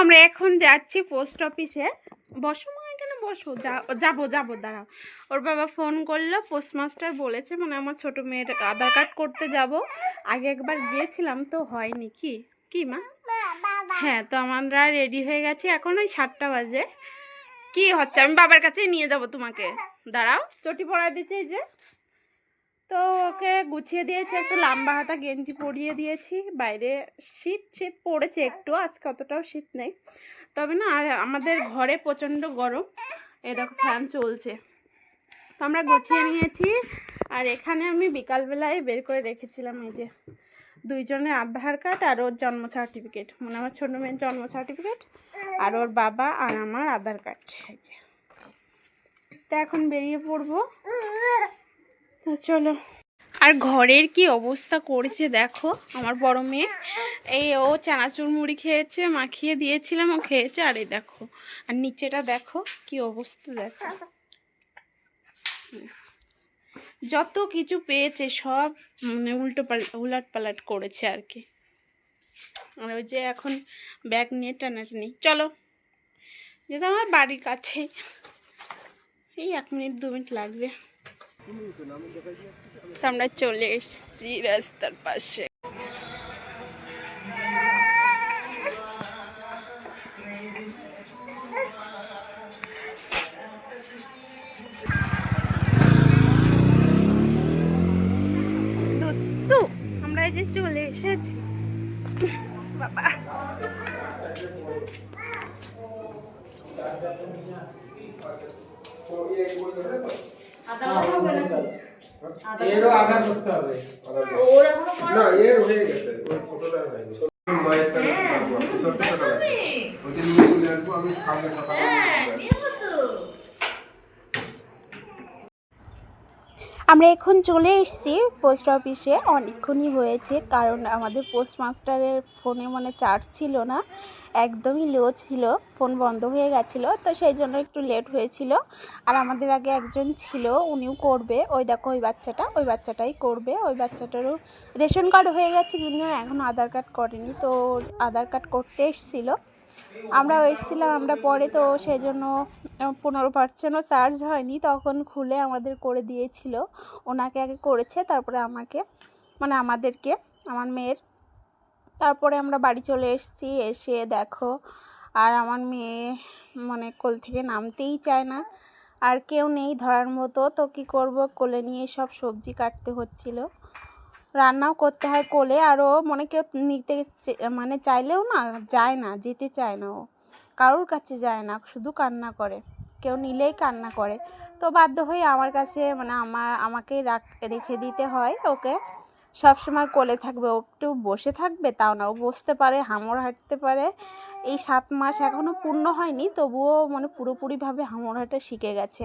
আমরা এখন যাচ্ছি পোস্ট অফিসে। বসো মা, এখানে বসো। যাব যাব, দাঁড়াও। ওর বাবা ফোন করল, পোস্টমাস্টার বলেছে মানে আমার ছোট মেয়ের আধার কার্ড করতে যাব। আগে একবার গিয়েছিলাম তো হয়নি। কি? কি মা? হ্যাঁ তো আমরা রেডি হয়ে গেছি। এখন ওই সাতটা বাজে। কি হচ্ছে? আমি বাবার কাছেই নিয়ে যাব তোমাকে। দাঁড়াও, চটি পড়ায় দিচ্ছে এই যে। তো ওকে গুছিয়ে দিয়েছি, একটু লম্বা হাতা গেঞ্জি পরিয়ে দিয়েছি। বাইরে শীত শীত পড়েছে একটু, আজকে অতটাও শীত নেই। তবে না আমাদের ঘরে প্রচণ্ড গরম। এরকম ফ্যান চলছে। তো আমরা গুছিয়ে নিয়েছি, আর এখানে আমি বিকালবেলায় বের করে রেখেছিলাম এই যে দুইজনের আধার কার্ড আর ওর জন্ম সার্টিফিকেট। মানে আমার ছোটো মেয়ের জন্ম সার্টিফিকেট, আর ওর বাবা আর আমার আধার কার্ড, এই যে। তা এখন বেরিয়ে পড়ব। চলো। আর ঘরের কি অবস্থা করেছে দেখো, আমার বড় মেয়ে। এই ও চানাচুর মুড়ি খেয়েছে, মাখিয়ে দিয়েছিলাম, ও খেয়েছে, আর এই দেখো। আর নিচেটা দেখো, কি অবস্থা দেখো। যত কিছু পেয়েছে সব মানে উল্টো পাল্টা, উলাট পালাট করেছে আর কি। আর ওই যে এখন ব্যাগ নিয়ে টানাটানি। চলো যেটা আমার বাড়ির কাছে। এই এক মিনিট, দু মিনিট লাগবে। তো আমরা চলে এসেছি রাস্তার পাশে। আমরা এই যে চলে এসেছি। বাবা। এরও আঘাত করতে হবে। না এর হয়ে গেছে ওই ছোটটার হয়নি। মায়েরটা সত্যি ছোটটা ওইটা নিয়ে চলে আসব আমি খাব সকালে আমরা এখন চলে এসেছি পোস্ট অফিসে অনেকক্ষণই হয়েছে, কারণ আমাদের পোস্ট মাস্টারের ফোনে মানে চার্জ ছিল না। একদমই লো ছিল ফোন বন্ধ হয়ে গেছিল, তো সেই জন্য একটু লেট হয়েছিল। আর আমাদের আগে একজন ছিল, উনিও করবে। ওই দেখো, ওই বাচ্চাটা, ওই বাচ্চাটাই করবে। ওই বাচ্চাটারও রেশন কার্ড হয়ে গেছে, কিন্তু এখন আধার কার্ড করেনি। তো আধার কার্ড করতে এসেছিল। আমরাও এসেছিলাম, আমরা পরে তো সেই জন্য পনেরো পার্সেন্টও চার্জ হয়নি, তখন খুলে আমাদের করে দিয়েছিল। ওনাকে আগে করেছে, তারপরে আমাকে মানে আমাদেরকে, আমার মেয়ের। তারপরে আমরা বাড়ি চলে এসেছি, এসে দেখো, আর আমার মেয়ে মানে কোল থেকে নামতেই চায় না। আর কেউ নেই ধরার মতো, তো কী করব? কোলে নিয়ে সব সবজি কাটতে হচ্ছিল। রান্নাও করতে হয় কোলে আরও মনে কেউ নিতে মানে চাইলেও না যায় না, যেতে চায় না ও। কারোর কাছে যায় না, শুধু কান্না করে। কেউ নিলেই কান্না করে। তো বাধ্য হয়ে আমার কাছে মানে আমার আমাকেই রাখ, রেখে দিতে হয় ওকে। সব সময় কোলে থাকবে, ও একটু বসে থাকবে, তাও না। ও বসতে পারে, হামড় হাঁটতে পারে। এই সাত মাস এখনও পূর্ণ হয়নি, তবুও মানে পুরোপুরিভাবে হামড় হাঁটা শিখে গেছে।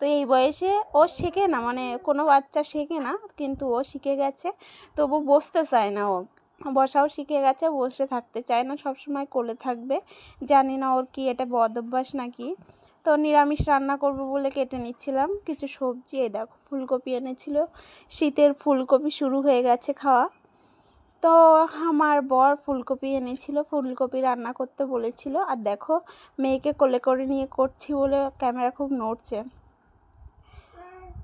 তো এই বয়সে ও শেখে না মানে কোনো বাচ্চা শেখে না, কিন্তু ও শিখে গেছে। তবু বসতে চায় না ও। বসাও শিখে গেছে, বসে থাকতে চায় না সব সময় কোলে থাকবে। জানি না ওর কি এটা বদ অভ্যাস নাকি। তো নিরামিষ রান্না করব বলে কেটে নিচ্ছিলাম। কিছু সবজি, এই দেখো, ফুলকপি এনেছিল। শীতের ফুলকপি শুরু হয়ে গেছে খাওয়া। তো আমার বর ফুলকপি এনেছিল, ফুলকপি রান্না করতে বলেছিল। আর দেখো, মেয়েকে কোলে করে নিয়ে করছি বলে ক্যামেরা খুব নড়ছে।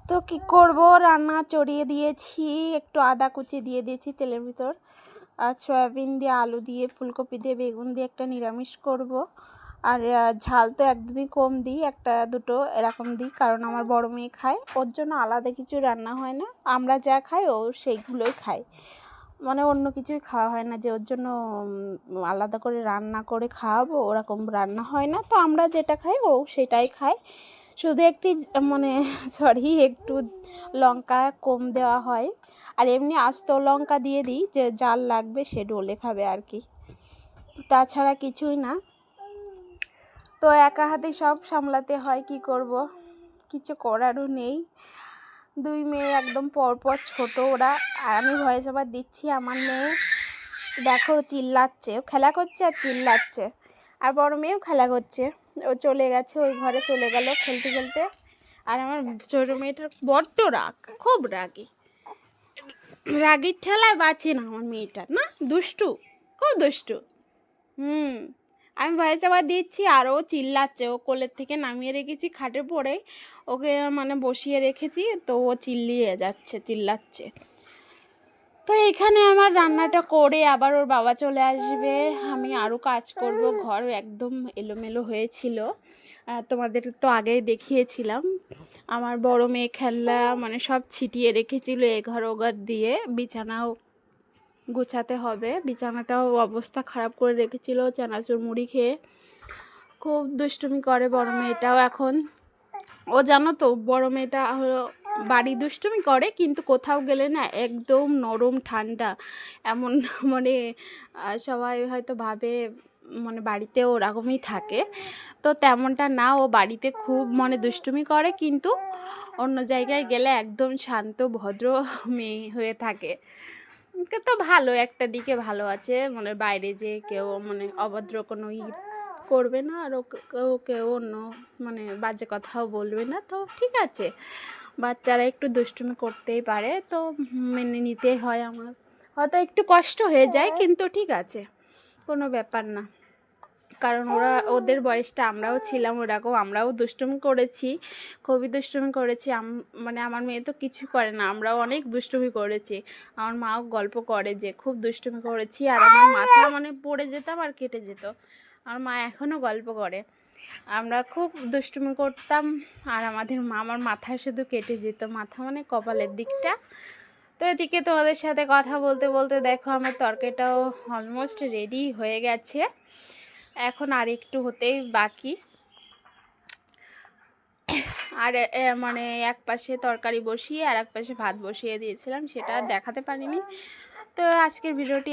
তো কি করব? রান্না চড়িয়ে দিয়েছি, একটু আদা কুচি দিয়ে দিয়েছি তেলের ভিতর। আর সয়াবিন দিয়ে আলু দিয়ে, ফুলকপি দিয়ে, বেগুন দিয়ে একটা নিরামিষ করব। আর ঝাল তো একদমই কম দিই, একটা দুটো এরকম দিই, কারণ আমার বড় মেয়ে খায়। ওর জন্য আলাদা কিছু রান্না হয় না, আমরা যা খাই ও সেইগুলোই খায়। মানে অন্য কিছুই খাওয়া হয় না যে ওর জন্য আলাদা করে রান্না করে খাওয়াবো, ওরকম রান্না হয় না। তো আমরা যেটা খাই ও সেটাই খায়। শুধু একটি মানে সরি একটু লঙ্কা কম দেওয়া হয়। আর এমনি আস্ত লঙ্কা দিয়ে দিই, যে জাল লাগবে সে ডলে খাবে আর কি। তাছাড়া কিছুই না। তো একা হাতে সব সামলাতে হয়, কি করব? কিছু করারও নেই। দুই মেয়ে একদম পরপর ছোট ওরা। আর আমি ভয়েস ওভার দিচ্ছি আমার মেয়ে। দেখো, চিল্লাচ্ছে। ও খেলা করছে আর চিল্লাচ্ছে। আর বড় মেয়েও খেলা করছে। ও চলে গেছে, ওই ঘরে চলে গেল খেলতে খেলতে। আর আমার ছোটো মেয়েটার বড্ড রাগ, খুব রাগী। রাগির ঠেলায় বাঁচে না আমার মেয়েটা, না? দুষ্টু, খুব দুষ্টু। হুম, আমি ভয়েস আবার দিচ্ছি, আর ও চিল্লাচ্ছে। ও কোলের থেকে নামিয়ে রেখেছি, খাটে পড়ে ওকে মানে বসিয়ে রেখেছি, তো ও চিল্লিয়ে যাচ্ছে, চিল্লাচ্ছে। তো এখানে আমার রান্নাটা করে আবার ওর বাবা চলে আসবে। আমি আরও কাজ করব, ঘর একদম এলোমেলো হয়েছিল। তোমাদের তো আগেই দেখিয়েছিলাম। আমার বড় মেয়ে খেলনা মানে সব ছিটিয়ে রেখেছিল এ ঘর ও ঘর দিয়ে। বিছানাও গুছাতে হবে। বিছানাটাও অবস্থা খারাপ করে রেখেছিল চানাচুর মুড়ি খেয়ে। খুব দুষ্টুমি করে বড় মেয়েটাও এখন। ও জানো তো, বড় মেয়েটা হলো বাড়ি দুষ্টুমি করে, কিন্তু কোথাও গেলে না একদম নরম ঠান্ডা। এমন মানে সবাই হয়তো ভাবে মানে বাড়িতে ওরকমই থাকে। তো তেমনটা না, ও বাড়িতে খুব মানে দুষ্টুমি করে, কিন্তু অন্য জায়গায় গেলে একদম শান্ত, ভদ্র মেয়ে হয়ে থাকে। তো ভালো, একটা দিকে ভালো আছে মানে বাইরে যে কেউ মানে অভদ্র কোনো ই করবে না, আর কেউ কেউ অন্য মানে বাজে কথাও বলবে না, তো ঠিক আছে। বাচ্চারা একটু দুষ্টুমি করতেই পারে, তো মেনে নিতেই হয় আমার। হয়তো একটু কষ্ট হয়ে যায়, কিন্তু ঠিক আছে, কোনো ব্যাপার না। কারণ ওরা, ওদের বয়সটা আমরাও ছিলাম ওরকম আমরাও দুষ্টুমি করেছি, খুবই দুষ্টুমি করেছি। মানে আমার মেয়ে তো কিছু করে না, আমরাও অনেক দুষ্টুমি করেছি। আমার মাও গল্প করে যে, খুব দুষ্টুমি করেছি, আর আমার মাথা মানে পড়ে যেতাম আর কেটে যেত। আমার মা এখনও গল্প করে। আমরা খুব দুষ্টুমি করতাম আর আমাদের মা আমার মাথা শুধু কেটে যেত, মাথা মানে কপালের দিকটা। তো এদিকে তোমাদের সাথে কথা বলতে বলতে দেখো আমার তরকারিটাও অলমোস্ট রেডি হয়ে গেছে। এখন আর একটু হতেই বাকি। আর মানে এক পাশে তরকারি বসিয়ে আর এক পাশে ভাত বসিয়ে দিয়েছিলাম, সেটা দেখাতে পারিনি। তো আজকের ভিডিওটি